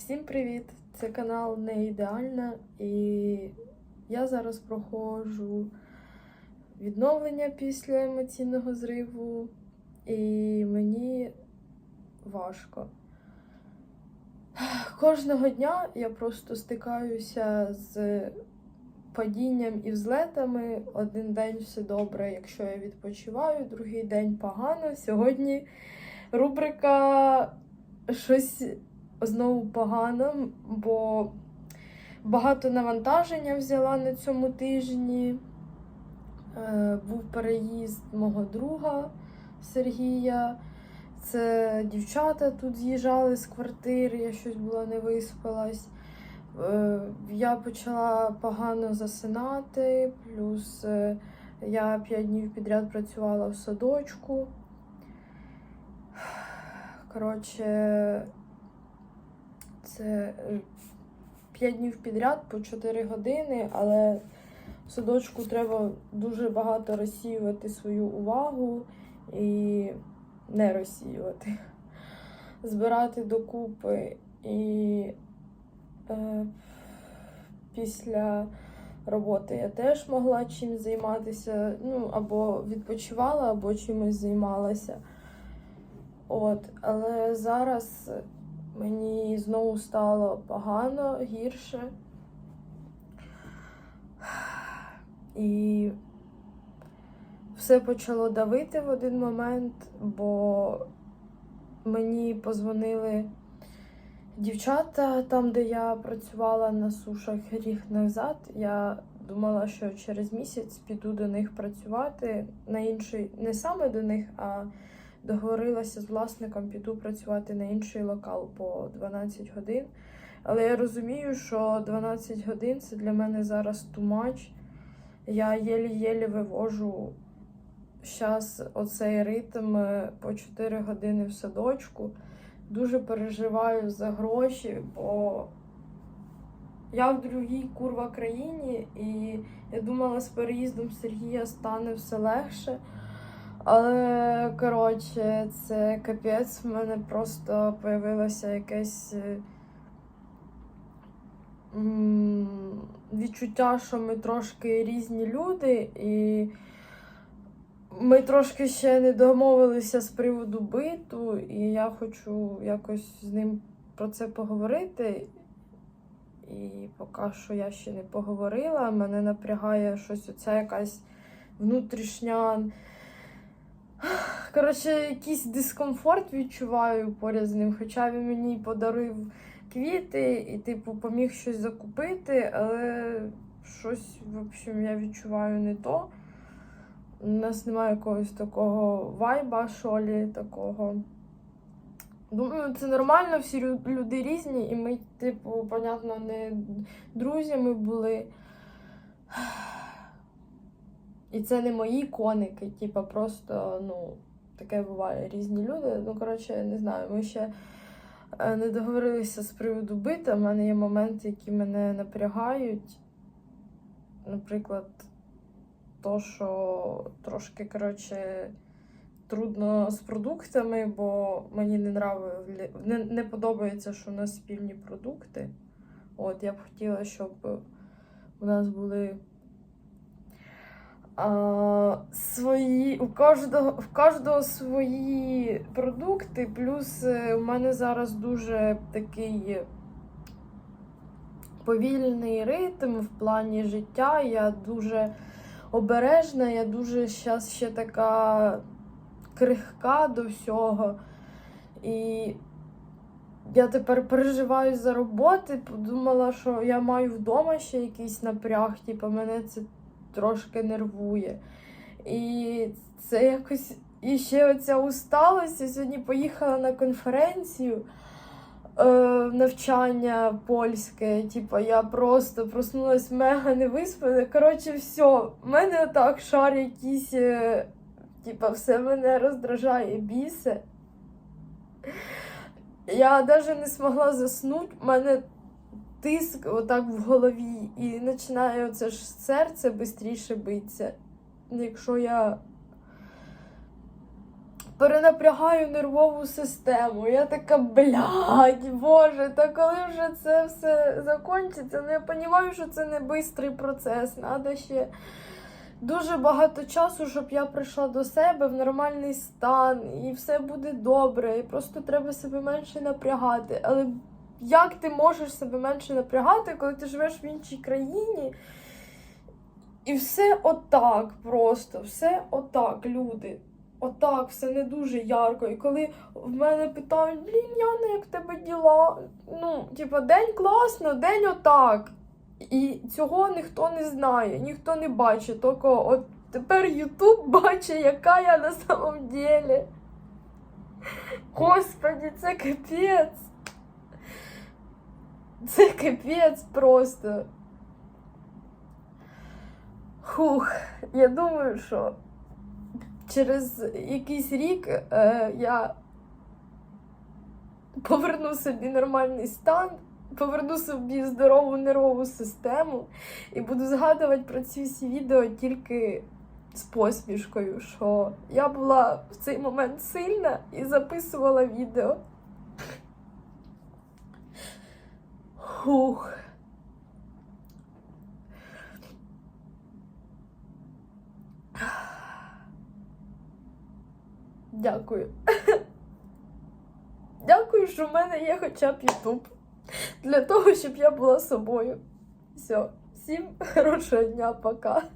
Всім привіт! Це канал Не Ідеальна, і я зараз проходжу відновлення після емоційного зриву, і мені важко. Кожного дня я просто стикаюся з падінням і взлетами. Один день все добре, якщо я відпочиваю, другий день погано. Сьогодні рубрика щось знову погано, бо багато навантаження взяла на цьому тижні. Е, Був переїзд мого друга Сергія. Це дівчата тут з'їжджали з квартири, я щось була не виспалась. Е, Я почала погано засинати, плюс е, я п'ять днів підряд працювала в садочку. Коротше, це 5 днів підряд по 4 години, але в садочку треба дуже багато розсіювати свою увагу і не розсіювати, збирати докупи. І е, після роботи я теж могла чим займатися, ну, або відпочивала, або чимось займалася. От, але зараз мені знову стало погано, гірше. І все почало давити в один момент, бо мені позвонили дівчата там, де я працювала на сушах рік назад. Я думала, що через місяць піду до них працювати на інший, не саме до них, а договорилася з власником, піду працювати на інший локал по 12 годин. Але я розумію, що 12 годин це для мене зараз much. Я єлі-єлі вивожу зараз оцей ритм е, по 4 години в садочку. Дуже переживаю за гроші, бо я в другій курва країні, і я думала, з переїздом Сергія стане все легше. Але, коротше, це капець, в мене просто появилося якесь е, відчуття, що ми трошки різні люди, і ми трошки ще не домовилися з приводу биту, і я хочу якось з ним про це поговорити. І поки що я ще не поговорила, мене напрягає щось оця якась внутрішня. Коротше, якийсь дискомфорт відчуваю поряд з ним, хоча він мені подарив квіти і, типу, поміг щось закупити, але щось, в общем, я відчуваю не то. У нас немає якогось такого вайба, шолі, такого. Думаю, це нормально, всі люди різні, і ми, типу, понятно, не друзями були. І це не мої коники, типу, просто, ну, таке буває різні люди. Ну, коротше, не знаю, ми ще е, не договорилися з приводу бита. У мене є моменти, які мене напрягають. Наприклад, то, що трошки, коротше, трудно з продуктами, бо мені не нравили, не, не подобається, що у нас спільні продукти. От, я б хотіла, щоб у нас були свої, у кожного, в кожного свої продукти. Плюс е, у мене зараз дуже такий повільний ритм в плані життя. Я дуже обережна, я дуже зараз ще така крихка до всього. І я тепер переживаю за роботи, подумала, що я маю вдома ще якийсь напряг, типу, мене це трошки нервує. І це якось і ще оця усталость. Я сьогодні поїхала на конференцію е, навчання польське. Типу, я просто проснулась мега невиспана. Коротше, все, в мене отак шар якийсь, е, типу, все мене роздражає, бісе. Я навіть не змогла заснути, в мене тиск отак в голові, і починає оце ж серце швидше битися. Якщо я перенапрягаю нервову систему. Я така, блядь, боже, та коли вже це все закінчиться, ну я розумію, що це не швидкий процес. Надо ще дуже багато часу, щоб я прийшла до себе в нормальний стан, і все буде добре. І просто треба себе менше напрягати. Але як ти можеш себе менше напрягати, коли ти живеш в іншій країні? І все отак просто, все отак, люди. Отак, все не дуже ярко. І коли в мене питають, блін, Яна, як в тебе діла? Ну, типа, день класно, день отак. І цього ніхто не знає, ніхто не бачить. Тільки от тепер Ютуб бачить, яка я на самом деле. Господи, це капець. Це капець просто. Хух, я думаю, що через якийсь рік е, я поверну собі нормальний стан, поверну собі здорову нервову систему і буду згадувати про ці всі відео тільки з посмішкою, що я була в цей момент сильна і записувала відео. Хух. Дякую. Дякую, що в мене є хоча б Ютуб. Для того, щоб я була собою. Все. Всім хорошого дня, пока.